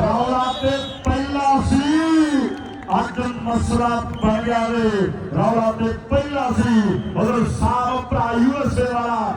رولہ پہلا سی آج مسرا پڑھا رہے رولا پہلا سی مگر سارا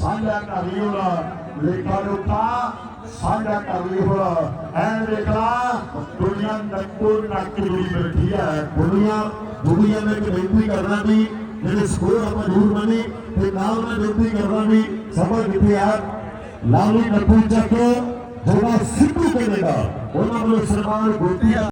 بےتی کرنا سب کی